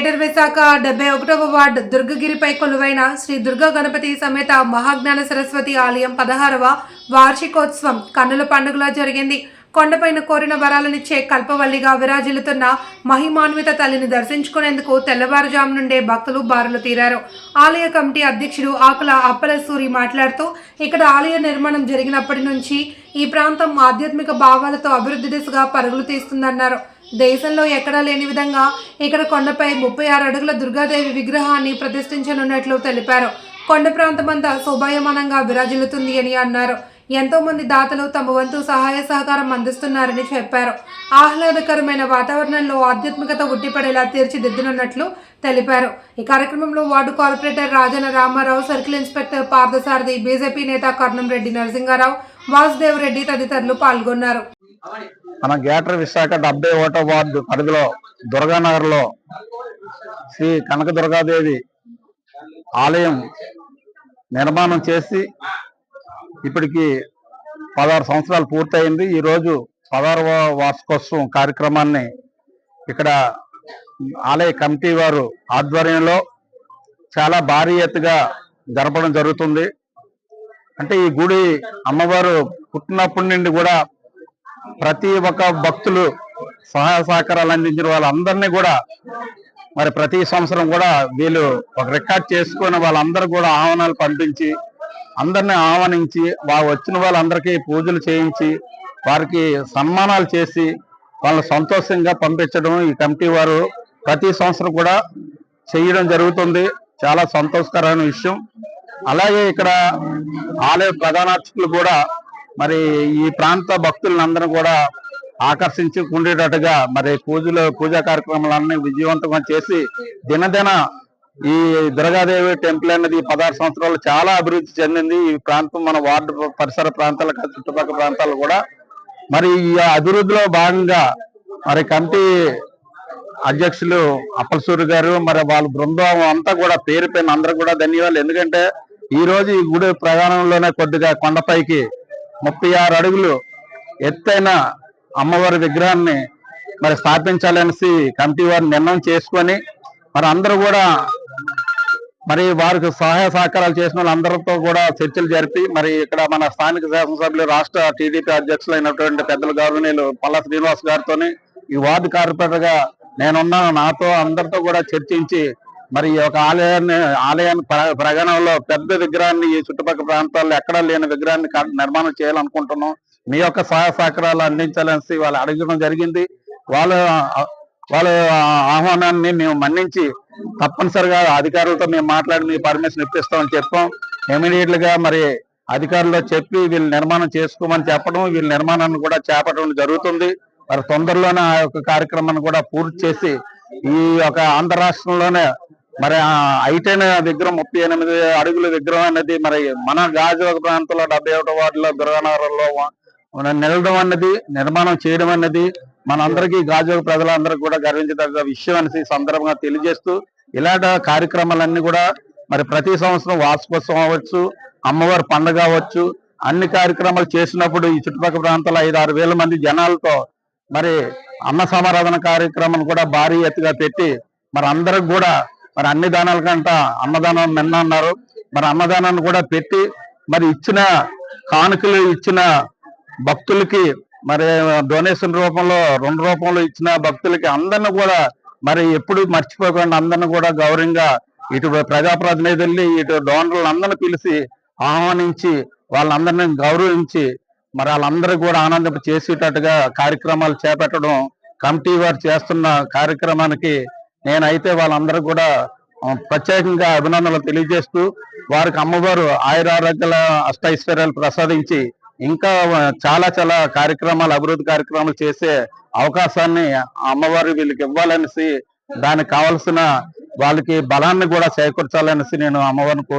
Greater Visakha డెబ్బై ఒకటవ ward దుర్గగిరిపై కొలువైన శ్రీ దుర్గా గణపతి సమేత మహాజ్ఞాన సరస్వతి ఆలయం పదహారవ వార్షికోత్సవం కన్నుల పండుగలా జరిగింది. కొండపైన కోరిన వరాలనిచ్చే కల్పవల్లిగా విరాజిల్లుతున్న మహిమాన్విత తల్లిని దర్శించుకునేందుకు తెల్లవారుజాము నుండే భక్తులు బారులు తీరారు. ఆలయ కమిటీ అధ్యక్షుడు ఆకుల అప్పల సూరి మాట్లాడుతూ ఇక్కడ ఆలయ నిర్మాణం జరిగినప్పటి నుంచి ఈ ప్రాంతం ఆధ్యాత్మిక భావాలతో అభివృద్ధి దిశగా పరుగులు తీస్తుందన్నారు. దేశంలో ఎక్కడా లేని విధంగా ఇక్కడ కొండపై ముప్పై ఆరు అడుగుల దుర్గాదేవి విగ్రహాన్ని ప్రతిష్ఠించనున్నట్లు తెలిపారు. కొండ ప్రాంతమంతా శోభాయమానంగా విరాజిల్లుతుంది అని అన్నారు. ఎంతో మంది దాతలు తమ వంతు సహాయ సహకారం అందిస్తున్నారని చెప్పారు. ఆహ్లాదకరమైన వాతావరణంలో ఆధ్యాత్మికత ఉట్టిపడేలా తీర్చిదిద్దునున్నట్లు తెలిపారు. ఈ కార్యక్రమంలో ward corporator Rajana Ramarao circle inspector Parthasarathi BJP నేత కర్ణం రెడ్డి నరసింగారావు వాసుదేవ్ రెడ్డి తదితరులు పాల్గొన్నారు. మన గ్రేటర్ విశాఖ డెబ్బై ఒకటో వార్డు పరిధిలో దుర్గానగర్లో శ్రీ కనక దుర్గాదేవి ఆలయం నిర్మాణం చేసి ఇప్పటికి పదహారు సంవత్సరాలు పూర్తయింది. ఈరోజు పదహారవ వార్షికోత్సవం కార్యక్రమాన్ని ఇక్కడ ఆలయ కమిటీ వారు ఆధ్వర్యంలో చాలా భారీ ఎత్తుగా జరపడం జరుగుతుంది. అంటే ఈ గుడి అమ్మవారు పుట్టినప్పటి నుండి కూడా ప్రతి ఒక్క భక్తులు సహాయ సహకారాలు అందించిన వాళ్ళందరినీ కూడా మరి ప్రతి సంవత్సరం కూడా వీళ్ళు ఒక రికార్డ్ చేసుకుని వాళ్ళందరూ కూడా ఆహ్వానాలు పంపించి అందరిని ఆహ్వానించి వారు వచ్చిన వాళ్ళందరికీ పూజలు చేయించి వారికి సన్మానాలు చేసి వాళ్ళని సంతోషంగా పంపించడం ఈ కమిటీ వారు ప్రతి సంవత్సరం కూడా చేయడం జరుగుతుంది. చాలా సంతోషకరమైన విషయం. అలాగే ఇక్కడ ఆలయ ప్రధానార్చకులు కూడా మరి ఈ ప్రాంత భక్తులందరూ కూడా ఆకర్షించుకుండేటట్టుగా మరి పూజలు పూజా కార్యక్రమాలన్నీ విజయవంతంగా చేసి దినదిన ఈ దుర్గాదేవి టెంపుల్ అనేది పదహారు సంవత్సరాలు చాలా అభివృద్ధి చెందింది. ఈ ప్రాంతం మన వార్డు పరిసర ప్రాంతాలు చుట్టుపక్కల ప్రాంతాలు కూడా. మరి ఈ అభివృద్ధిలో భాగంగా మరి కమిటీ అధ్యక్షులు అప్పలసూరి గారు మరి వాళ్ళ బృందం అంతా కూడా పేరు పైన అందరూ కూడా ధన్యవాదాలు. ఎందుకంటే ఈ రోజు ఈ గుడి ప్రయాణంలోనే కొద్దిగా కొండపైకి ముప్పై ఆరు అడుగులు ఎత్తైన అమ్మవారి విగ్రహాన్ని మరి స్థాపించాలనేసి కమిటీ వారు నిర్ణయం చేసుకొని మరి అందరూ కూడా మరి వారికి సహాయ సహకారాలు చేసిన వాళ్ళందరితో కూడా చర్చలు జరిపి మరి ఇక్కడ మన స్థానిక శాసనసభ్యులు రాష్ట్ర టీడీపీ అధ్యక్షులు అయినటువంటి పెద్దల గౌరవనీయులు పల్లా శ్రీనివాస్ గారితోని ఈ వార్డు కార్పొరేటర్ నేనున్నాను. నాతో అందరితో కూడా చర్చించి మరి ఈ యొక్క ఆలయాన్ని ఆలయాన్ని ప్ర- ప్రగణంలో పెద్ద విగ్రహాన్ని ఈ చుట్టుపక్కల ప్రాంతాల్లో ఎక్కడా లేని విగ్రహాన్ని నిర్మాణం చేయాలనుకుంటున్నాం. మీ యొక్క సహాయ సహకారాలు అందించాలనేసి వాళ్ళు అడగడం జరిగింది. వాళ్ళ వాళ్ళ ఆహ్వానాన్ని మేము మన్నించి తప్పనిసరిగా అధికారులతో మేము మాట్లాడి మీ పర్మిషన్ ఇప్పిస్తామని చెప్పాం. ఇమీడియట్గా మరి అధికారులు చెప్పి వీళ్ళు నిర్మాణం చేసుకోమని చెప్పడం వీళ్ళ నిర్మాణాన్ని కూడా చేపట్టడం జరుగుతుంది. మరి తొందరలోనే ఆ యొక్క కార్యక్రమాన్ని కూడా పూర్తి చేసి ఈ యొక్క ఆంధ్ర రాష్ట్రంలోనే మరి ఆ విగ్రహం ముప్పై ఎనిమిది అడుగుల విగ్రహం అనేది మరి మన గాజువాక ప్రాంతంలో డెబ్బై ఒకటో వార్డులో దుర్గానగరంలో నిలడం అన్నది నిర్మాణం చేయడం అన్నది మనందరికీ గాజువాక ప్రజలందరికీ కూడా గర్వించదగ్గ విషయం అనేసి సందర్భంగా తెలియజేస్తూ ఇలాంటి కార్యక్రమాలన్నీ కూడా మరి ప్రతి సంవత్సరం వార్షికోత్సవం అవ్వచ్చు అమ్మవారి పండుగ అవ్వచ్చు అన్ని కార్యక్రమాలు చేసినప్పుడు ఈ చుట్టుపక్కల ప్రాంతాల ఐదు ఆరు వేల మంది జనాలతో మరి అన్న సమారాధన కార్యక్రమం కూడా భారీ ఎత్తుగా పెట్టి మరి అందరికి కూడా మరి అన్ని దానాల కంట అన్నదానం నిన్న అన్నారు. మరి అన్నదానాన్ని కూడా పెట్టి మరి ఇచ్చిన కానుకలు ఇచ్చిన భక్తులకి మరి డొనేషన్ రూపంలో రెండు రూపంలో ఇచ్చిన భక్తులకి అందరిని కూడా మరి ఎప్పుడు మర్చిపోకుండా అందరిని కూడా గౌరవంగా ఇటు ప్రజాప్రతినిధుల్ని ఇటు డోనర్లు అందరిని పిలిచి ఆహ్వానించి వాళ్ళందరినీ గౌరవించి మరి వాళ్ళందరూ కూడా ఆనందం చేసేటట్టుగా కార్యక్రమాలు చేపట్టడం కమిటీ వారు చేస్తున్న కార్యక్రమానికి నేనైతే వాళ్ళందరూ కూడా ప్రత్యేకంగా అభినందనలు తెలియజేస్తూ వారికి అమ్మవారు ఆయురారోగ్యాల అష్టైశ్వర్యాలు ప్రసాదించి ఇంకా చాలా చాలా కార్యక్రమాలు అభివృద్ధి కార్యక్రమాలు చేసే అవకాశాన్ని అమ్మవారు వీళ్ళకి ఇవ్వాలనేసి దానికి కావలసిన వాళ్ళకి బలాన్ని కూడా చేకూర్చాలనేసి నేను అమ్మవారిని